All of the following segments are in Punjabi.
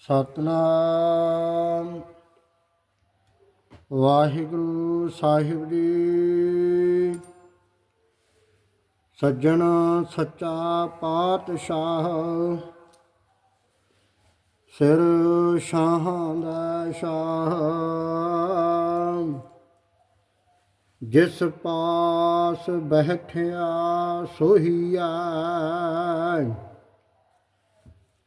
ਸਤਨਾਮ। ਵਾਹਿਗੁਰੂ ਸਾਹਿਬ ਜੀ। ਸੱਜਣ ਸੱਚਾ ਪਾਤਸ਼ਾਹ। ਸਿਰ ਸ਼ਾਹਾਂ ਦਾ ਸ਼ਾਹ। ਜਿਸ ਪਾਸ ਬੈਠਿਆ ਸੋਹੀਆ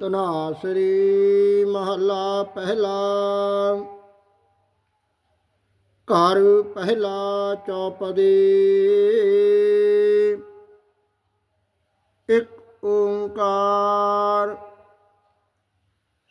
ਤਨਾਸਰੀ ਮਹੱਲਾ ਪਹਿਲਾ। ਘਰ ਪਹਿਲਾ ਚੌਪਦੀ। ਇੱਕ ਓੰਕਾਰ।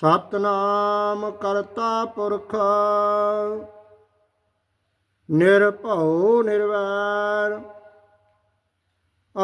ਸਤਨਾਮ ਕਰਤਾ ਪੁਰਖ। ਨਿਰਭਉ ਨਿਰਵੈਰ।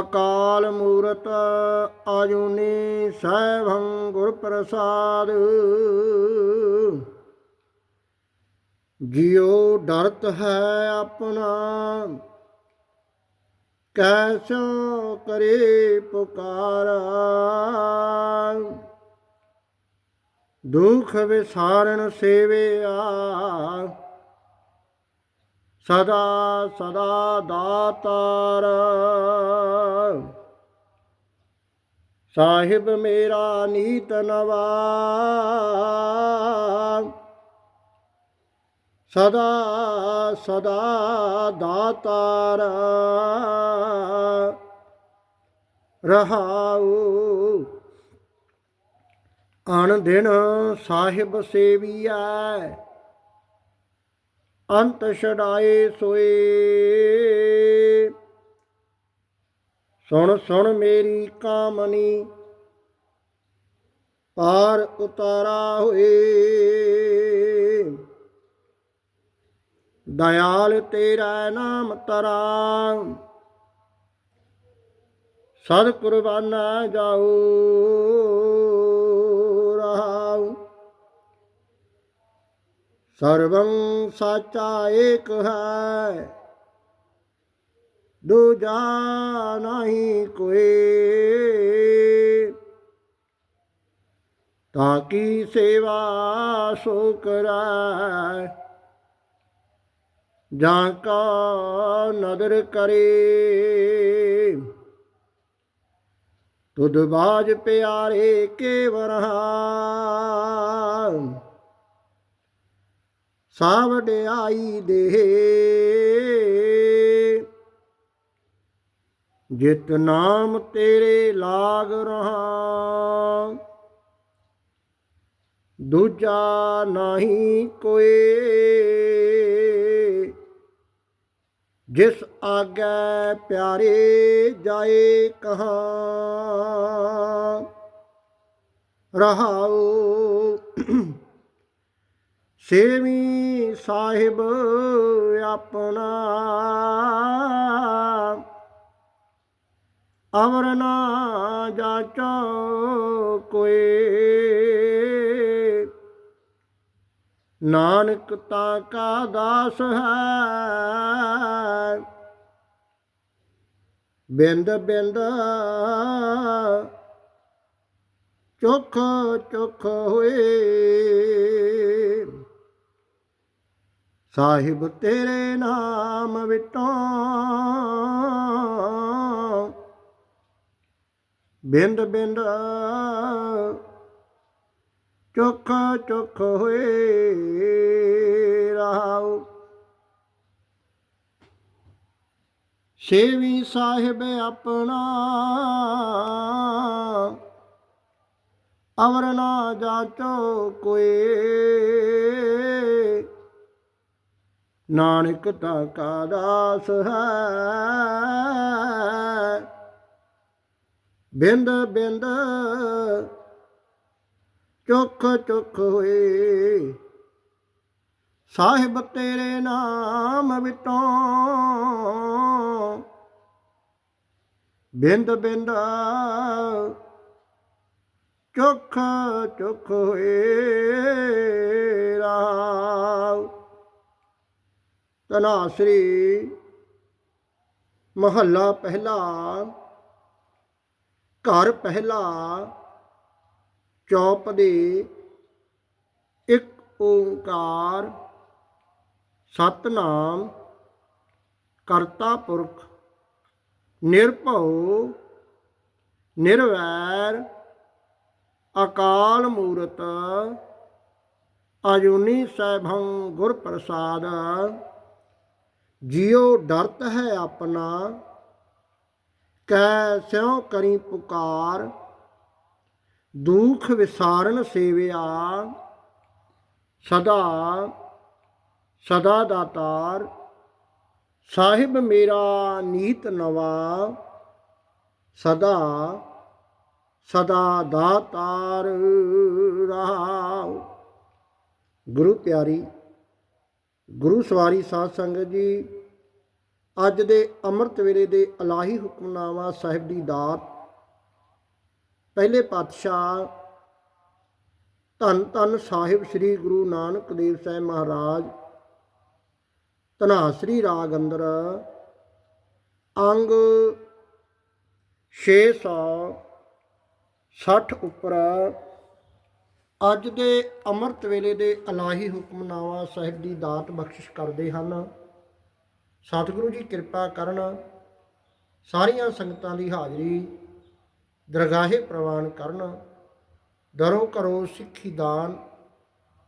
ਅਕਾਲ ਮੂਰਤ ਆਜੂਨੀ ਸੈਭੰ ਗੁਰ ਪ੍ਰਸਾਦ ਜਿਉ ਡਰਤ ਹੈ ਆਪਣਾ, ਕੈਸੋ ਕਰੇ ਪੁਕਾਰਾ। ਦੁਖ ਵਿਸਾਰਨ ਸੇਵਿਆ ਸਦਾ ਸਦਾ ਦਾਤਾਰ। ਸਾਹਿਬ ਮੇਰਾ ਨੀਤ ਨਵਾ। ਸਦਾ ਸਦਾ ਦਾਤਾਰ। ਰਹਾਉ। ਅਣ ਦਿਨ ਸਾਹਿਬ ਸੇਵੀਐ। ਅੰਤ ਛਡਾਏ ਸੋਏ। ਸੁਣ ਸੁਣ ਮੇਰੀ ਕਾਮਨੀ ਪਾਰ ਉਤਾਰਾ ਹੋਏ। ਦਇਆਲ ਤੇਰਾ ਨਾਮ ਤਰਾ। ਸਦ ਕੁਰਬਾਨਾ ਜਾਉ ਸਰਵੰ ਸਾਚਾ ਏਕ ਹੈ। ਦੂਜਾ ਨਹੀਂ ਕੋਈ ਤਾਂ ਤਾਕੀ ਸੇਵਾ ਸੋ ਕਰੈ। ਜਾਂ ਕਾ ਨਦਰ ਕਰੇ। ਤੁਧ ਬਾਜ ਪਿਆਰੇ ਕੇ ਵਰਹਾ ਸਾਵਡਿਆਈ ਦੇ। ਜਿਤ ਨਾਮ ਤੇਰੇ ਲਾਗ ਰਹਾ। ਦੂਜਾ ਨਹੀਂ ਕੋਏ। ਜਿਸ ਆਗੇ ਪਿਆਰੇ ਜਾਏ ਕਹਾ। ਰਹਾਉ ਸੇਵੀ ਸਾਹਿਬ ਆਪਣਾ ਅਵਰ ਨਾ ਜਾਚੋ ਕੋਈ। ਨਾਨਕ ਤਾਂ ਕਾ ਦਾਸ ਹੈ। ਬਿੰਦ ਬਿੰਦ ਚੁਖ ਚੁੱਖ ਹੋਏ। ਸਾਹਿਬ ਤੇਰੇ ਨਾਮ ਵਿਟੋ ਬਿੰਦ ਬਿੰਦ ਚੁਖ ਚੁਖ ਹੋਏ ਰਹਾਉ ਸੇਵੀ ਸਾਹਿਬ ਆਪਣਾ ਅਵਰ ਨਾ ਜਾਚੋ ਕੋਈ। ਨਾਨਕ ਤਾਂ ਕਾ ਦਾਸ ਹੈ। ਬਿੰਦ ਬਿੰਦ ਚੁੱਖ ਚੁੱਖ ਹੋਏ। ਸਾਹਿਬ ਤੇਰੇ ਨਾਮ ਵਿਟੋਂ ਬਿੰਦ ਬਿੰਦ ਚੁੱਖ ਚੁੱਖ ਹੋਏ। ਰਾਵ ਤਨਾਸਰੀ ਮਹੱਲਾ ਪਹਿਲਾ, ਘਰ ਪਹਿਲਾ, ਚੌਪ ਦੇ ਇੱਕ ਓੰਕਾਰ, ਸਤਨਾਮ, ਕਰਤਾ ਪੁਰਖ, ਨਿਰਭਉ, ਨਿਰਵੈਰ, ਅਕਾਲ ਮੂਰਤ, ਅਜੂਨੀ ਸੈਭੰ ਗੁਰ ਪ੍ਰਸਾਦ ਜਿਉ ਡਰਤ ਹੈ ਆਪਣਾ, ਕੈ ਸਿਉ ਕਰੀ ਪੁਕਾਰ, ਦੁਖ ਵਿਸਾਰਨ ਸੇਵਿਆ, ਸਦਾ ਸਦਾ ਦਾਤਾਰ ਸਾਹਿਬ ਮੇਰਾ ਨੀਤ ਨਵਾ, ਸਦਾ ਸਦਾ ਦਾਤਾਰ ਰਹਾਉ ਗੁਰੂ ਪਿਆਰੀ ਗੁਰੂ ਸਵਾਰੀ ਸਾਧ ਸੰਗਤ ਜੀ, ਅੱਜ ਦੇ ਅੰਮ੍ਰਿਤ ਵੇਲੇ ਦੇ ਅਲਾਹੀ ਹੁਕਮਨਾਮਾ ਸਾਹਿਬ ਦੀ ਦਾਤ, ਪਹਿਲੇ ਪਾਤਸ਼ਾਹ ਧੰਨ ਧੰਨ ਸਾਹਿਬ ਸ੍ਰੀ ਗੁਰੂ ਨਾਨਕ ਦੇਵ ਸਾਹਿਬ ਮਹਾਰਾਜ ਧਨਾਸਰੀ ਰਾਗ ਅੰਦਰ, ਅੰਗ 660 ਉੱਪਰ ਅੱਜ ਦੇ ਅੰਮ੍ਰਿਤ ਵੇਲੇ ਦੇ ਅਲਾਹੀ ਹੁਕਮਨਾਮਾ ਸਾਹਿਬ ਦੀ ਦਾਤ ਬਖਸ਼ਿਸ਼ ਕਰਦੇ ਹਨ। ਸਤਿਗੁਰੂ ਜੀ ਕਿਰਪਾ ਕਰਨ, ਸਾਰੀਆਂ ਸੰਗਤਾਂ ਦੀ ਹਾਜ਼ਰੀ ਦਰਗਾਹੇ ਪ੍ਰਵਾਨ ਕਰਨ, ਦਰੋ ਕਰੋ ਸਿੱਖੀ ਦਾਨ,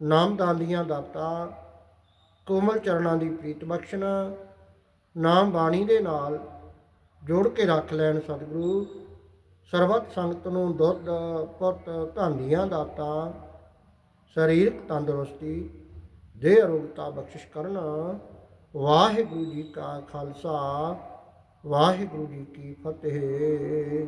ਨਾਮਦਾਨ ਦੀਆਂ ਦਾਤਾਂ, ਕੋਮਲ ਚਰਨਾਂ ਦੀ ਪ੍ਰੀਤ ਬਖਸ਼ਣ, ਨਾਮ ਬਾਣੀ ਦੇ ਨਾਲ ਜੋੜ ਕੇ ਰੱਖ ਲੈਣ ਸਤਿਗੁਰੂ। ਸਰਬੱਤ ਸੰਗਤ ਨੂੰ ਦੁੱਧ, ਪੁੱਤ ਧੰਦੀਆਂ ਦਾਤਾਂ, ਸਰੀਰਕ ਤੰਦਰੁਸਤੀ, ਦੇਹ ਅਰੋਗਤਾ ਬਖਸ਼ਿਸ਼ ਕਰਨਾ। ਵਾਹਿਗੁਰੂ ਜੀ ਕਾ ਖਾਲਸਾ, ਵਾਹਿਗੁਰੂ ਜੀ ਕੀ ਫਤਿਹ।